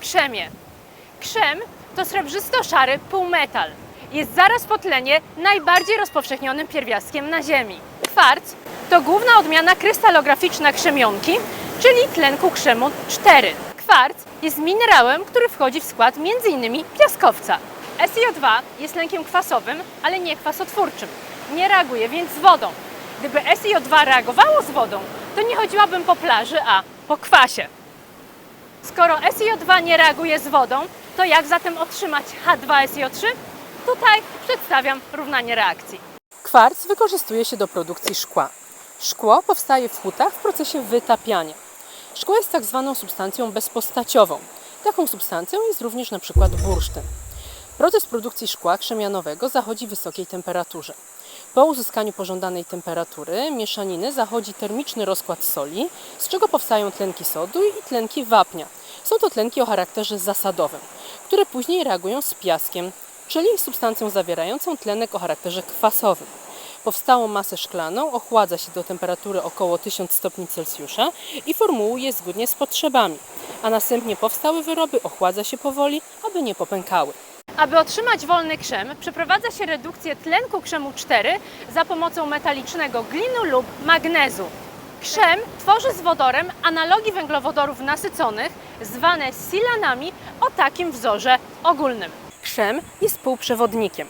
krzemie. Krzem to srebrzysto-szary półmetal. Jest zaraz po tlenie najbardziej rozpowszechnionym pierwiastkiem na Ziemi. Kwarc to główna odmiana krystalograficzna krzemionki, czyli tlenku krzemu 4. Kwarc jest minerałem, który wchodzi w skład m.in. piaskowca. SiO2 jest tlenkiem kwasowym, ale nie kwasotwórczym. Nie reaguje więc z wodą. Gdyby SiO2 reagowało z wodą, to nie chodziłabym po plaży, a po kwasie. Skoro SiO2 nie reaguje z wodą, to jak zatem otrzymać H2SiO3? Tutaj przedstawiam równanie reakcji. Kwarc wykorzystuje się do produkcji szkła. Szkło powstaje w hutach w procesie wytapiania. Szkło jest tak zwaną substancją bezpostaciową. Taką substancją jest również na przykład bursztyn. Proces produkcji szkła krzemianowego zachodzi w wysokiej temperaturze. Po uzyskaniu pożądanej temperatury mieszaniny zachodzi termiczny rozkład soli, z czego powstają tlenki sodu i tlenki wapnia. Są to tlenki o charakterze zasadowym, które później reagują z piaskiem, czyli substancją zawierającą tlenek o charakterze kwasowym. Powstałą masę szklaną ochładza się do temperatury około 1000 stopni Celsjusza i formułuje zgodnie z potrzebami, a następnie powstałe wyroby ochładza się powoli, aby nie popękały. Aby otrzymać wolny krzem, przeprowadza się redukcję tlenku krzemu 4 za pomocą metalicznego glinu lub magnezu. Krzem tworzy z wodorem analogi węglowodorów nasyconych, zwane silanami o takim wzorze ogólnym. Krzem jest półprzewodnikiem.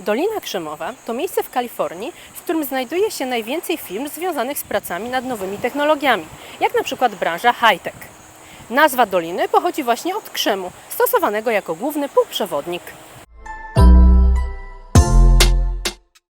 Dolina Krzemowa to miejsce w Kalifornii, w którym znajduje się najwięcej firm związanych z pracami nad nowymi technologiami, jak na przykład branża high-tech. Nazwa doliny pochodzi właśnie od krzemu, stosowanego jako główny półprzewodnik